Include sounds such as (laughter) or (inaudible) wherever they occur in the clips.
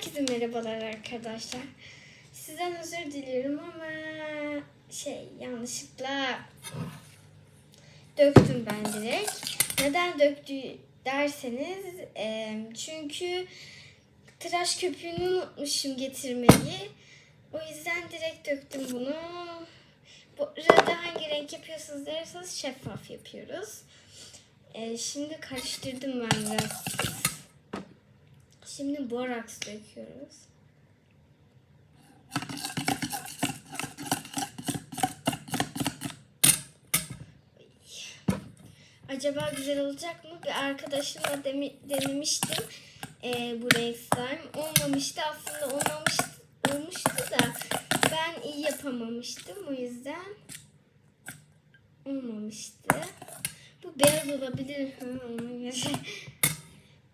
Herkese merhabalar arkadaşlar. Sizden özür diliyorum ama şey yanlışlıkla döktüm ben direkt. Neden döktü derseniz e, çünkü tıraş köpüğünü unutmuşum getirmeyi. O yüzden direkt döktüm bunu. Bu arada hangi renk yapıyorsunuz derseniz şeffaf yapıyoruz. E, şimdi karıştırdım ben biraz. Şimdi boraks döküyoruz. Acaba güzel olacak mı? Bir arkadaşımla demi- denemiştim. Ee, bu renk slime. Olmamıştı. Aslında olmamış, olmuştu da ben iyi yapamamıştım. O yüzden olmamıştı. Bu beyaz olabilir. Ha,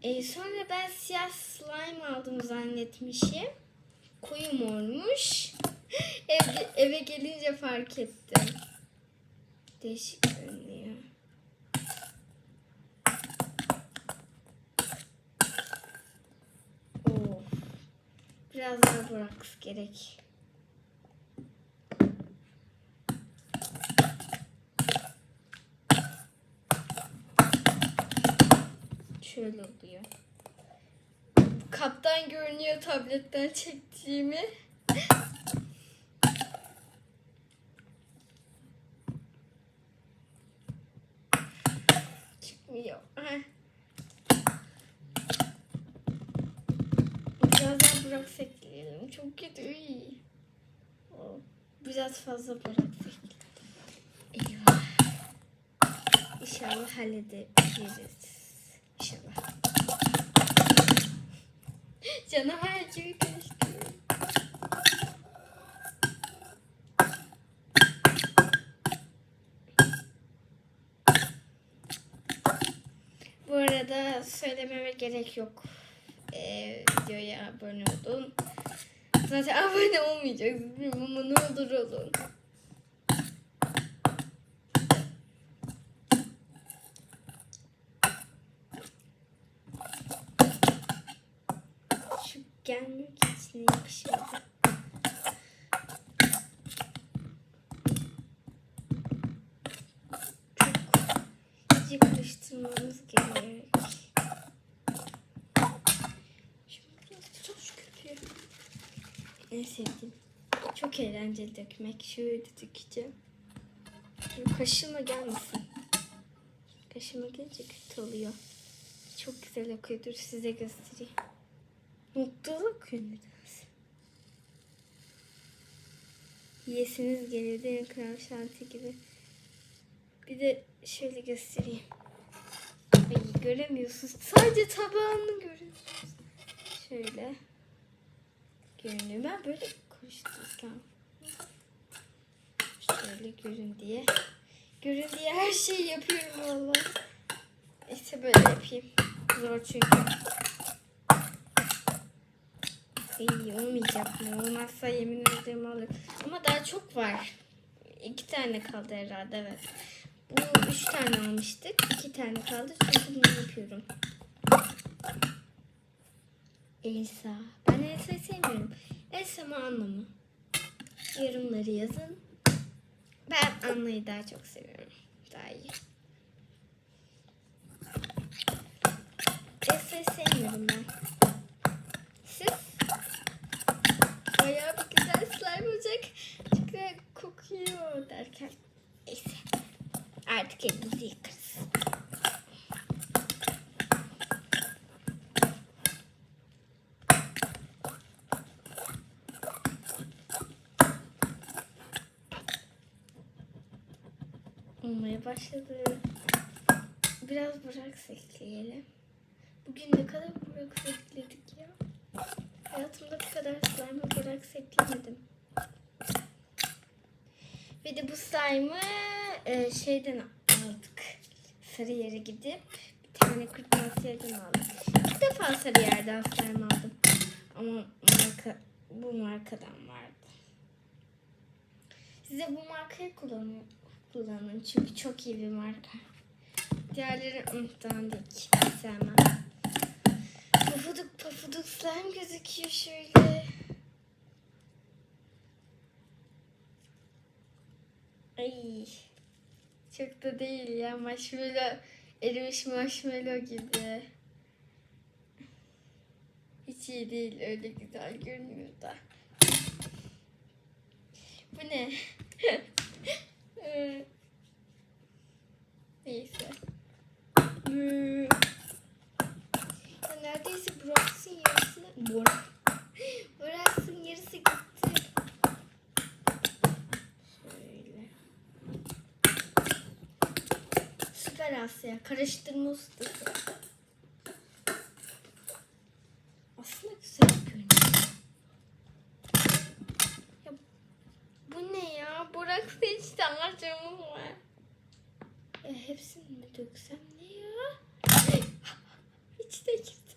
Ee, sonra ben siyah slime aldım zannetmişim. Koyu mormuş. (gasps) Eve, eve gelince fark ettim. Değişik görünüyor. Biraz daha boraks gerek. Şöyle oluyor. Kaptan görünüyor tabletten çektiğimi. Çıkmıyor. Biraz daha bırak ekleyelim. Çok kötü. Biraz fazla bırak ekleyelim. Eyvah. İnşallah halledebiliriz. İnşallah. Canavar gibi karıştırıyorum. Bu arada söylememe gerek yok. Ee, videoya abone olun. Zaten (laughs) abone olmayacaksınız ama ne olur olun. Şu gelmek için yakışmadı. Çok iyice karıştırmamız gerek. Şimdi biraz tıraş köpüğü. En sevdiğim. Çok eğlenceli dökmek. Şöyle dökeceğim. Kaşıma gelmesin. Kaşıma gelince kötü oluyor. Çok güzel akıyor. Dur size göstereyim. Mutluluk nedense. Yiyesiniz geliyor değil mi? Krem şanti gibi. Bir de şöyle göstereyim. Ay göremiyorsunuz. Sadece tabağını görüyorsunuz. Şöyle. Görünüyor. Ben böyle karıştırsam. Şöyle görün diye. Görün diye her şeyi yapıyorum valla. İşte böyle yapayım. Zor çünkü. İyi olmayacak mı? Olmazsa yemin ederim alır. Ama daha çok var. İki tane kaldı herhalde evet. Bu üç tane almıştık. İki tane kaldı çünkü bunu yapıyorum. Elsa. Ben Elsa'yı sevmiyorum. Elsa mı Anna mı? Yorumları yazın. Ben Anna'yı daha çok seviyorum. Daha iyi. Elsa'yı sevmiyorum ben. Siz? Bayağı bir güzel slime olacak. Çünkü kokuyor derken. Neyse. Artık elimizi yıkarız. Olmaya başladı. Biraz bırak ekleyelim. Bugün ne kadar bırak ekledik ya. Hayatımda bu kadar slime bırak eklemedim. Bir de bu slime'ı e, şeyden aldık. Sarıyer'e gidip bir tane kırtasiyeden aldım. İlk defa Sarıyer'den slime aldım. Ama marka, bu markadan vardı. Size bu markayı kullanın, kullanın çünkü çok iyi bir marka. Diğerleri ıh, dandik. Sevmem. Pufuduk pufuduk slime gözüküyor şöyle. Ay. Çok da değil ya marshmallow. Erimiş marshmallow gibi. Hiç iyi değil öyle güzel görünüyor da. Bu ne? (laughs) Ee, Neyse. Hmm. Ya neredeyse Burak'sın yarısını... Burak. Burak'sın yarısı gitti. Şöyle. Süper Asya. Karıştırma ustası. Aslında güzel görünüyor. Ya, bu ne ya? Burak seçti harcamım var. Ya hepsini mi döksem ne ya? (laughs) Hiç de girdi.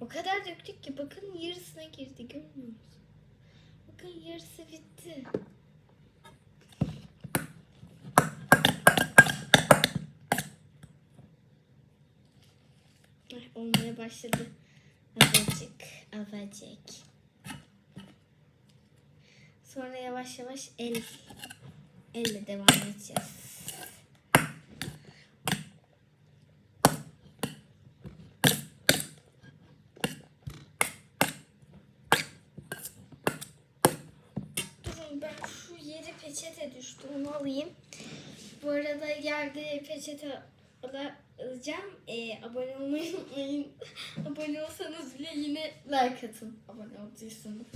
o kadar döktük ki bakın yarısına girdi görmüyor musun? Bakın yarısı bitti. Olmaya başladı. Azıcık, azıcık. Sonra yavaş yavaş el, elle devam edeceğiz. Peçete düştü onu alayım. Bu arada yerde peçete alacağım. Ee, abone olmayı unutmayın. (laughs) abone olsanız bile yine like atın. Abone olduysanız.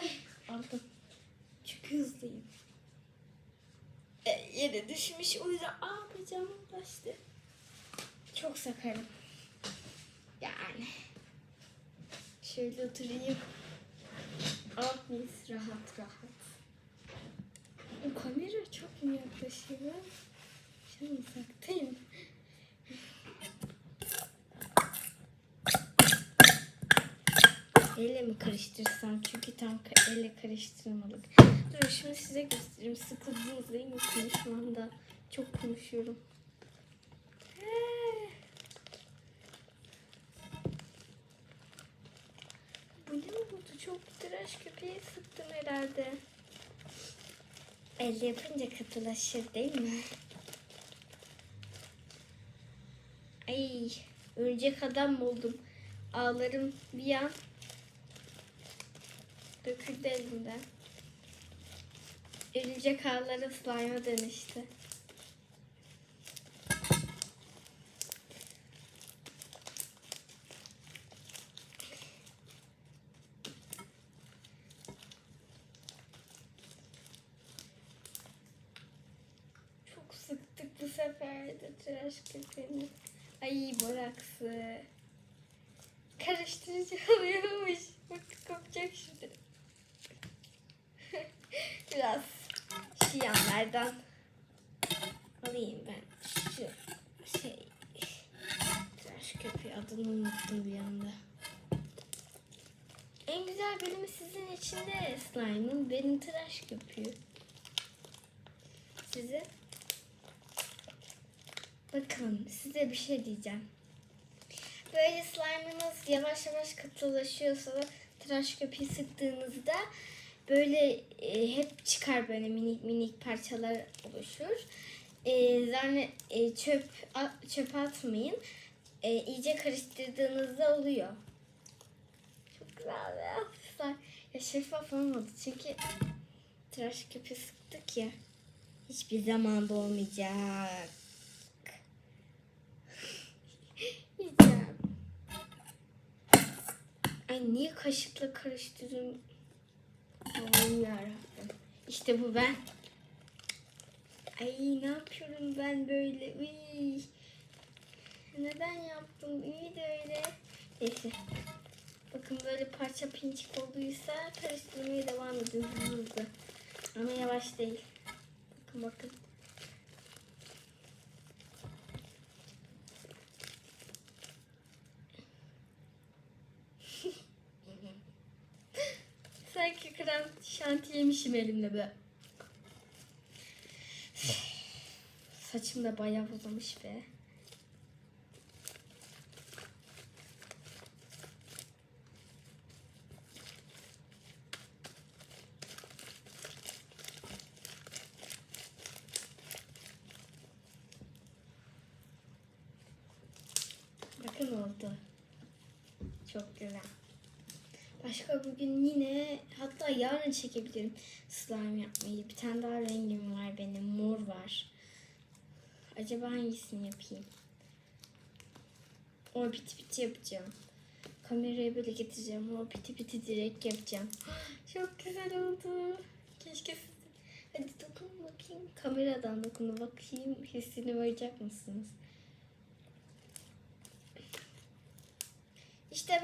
Ay, Aldım. Çok hızlıyım. E, yere düşmüş. O yüzden aa bacağım ulaştı. Çok sakarım. Yani. Şöyle oturayım. Ah mis rahat rahat. O kamera çok mu yaklaşıyor? Uzaktayım. Elle mi karıştırsam? Çünkü tam elle karıştırmalık. Dur şimdi size göstereyim. Sıkıldınız değil mi konuşmamda? Çok konuşuyorum. He. Bu ne oldu? Çok tıraş köpeği sıktım herhalde. Elle yapınca katılaşır değil mi? Ay, örümcek adam oldum. Ağlarım bir an döküldü elimden. Örümcek ağları slime'a dönüştü. Çok sıktık bu sefer de tıraş köpeğini. Ay boraksı. Karıştırıcı oluyormuş. Bak kopacak şimdi. (laughs) Biraz şu yanlardan alayım ben. Şu şey tıraş köpeği adını unuttum bir anda. En güzel bölümü sizin için de slime'ın benim tıraş köpüğü. Size Bakın size bir şey diyeceğim. Böyle slime'ınız yavaş yavaş katılaşıyorsa tıraş köpüğü sıktığınızda böyle e, hep çıkar böyle minik minik parçalar oluşur. E, zanne, e, çöp a, çöp atmayın. E, iyice karıştırdığınızda oluyor. Çok güzel hafifler. Ya şeffaf olmadı çünkü tıraş köpüğü sıktık ya. Hiçbir zaman olmayacak. Ay niye kaşıkla karıştırıyorum? Allah'ım yarabbim. İşte bu ben. Ay ne yapıyorum ben böyle? Uy. Neden yaptım? İyi de öyle. Neyse. Bakın böyle parça pinçik olduysa karıştırmaya devam edin hızlı. Ama yavaş değil. Bakın bakın. bitirmişim elimle be. Saçım da bayağı uzamış be. Bakın oldu. Çok güzel. Başka bugün yine hatta yarın çekebilirim slime yapmayı. Bir tane daha rengim var benim. Mor var. Acaba hangisini yapayım? O piti piti yapacağım. Kamerayı böyle getireceğim. O piti piti direkt yapacağım. (gasps) Çok güzel oldu. Keşke siz Hadi dokun bakayım. Kameradan dokun bakayım. Hissini varacak mısınız?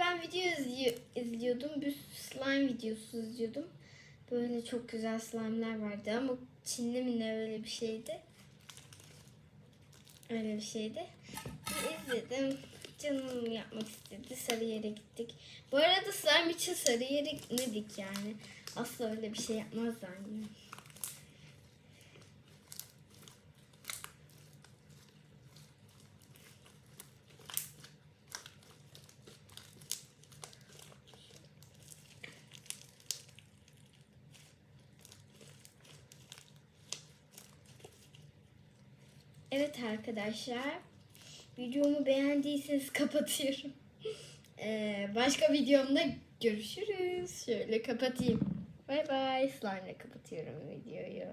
Ben video izliyo- izliyordum. Bir slime videosu izliyordum. Böyle çok güzel slime'lar vardı ama Çinli mi ne öyle bir şeydi. Öyle bir şeydi. İzledim. Canım yapmak istedi. Sarıyer'e gittik. Bu arada slime için Sarıyer'e gitmedik yani. Asla öyle bir şey yapmazdı annem. Evet arkadaşlar. Videomu beğendiyseniz kapatıyorum. (laughs) Ee, başka videomda görüşürüz. Şöyle kapatayım. Bay bay. Slime ile kapatıyorum videoyu.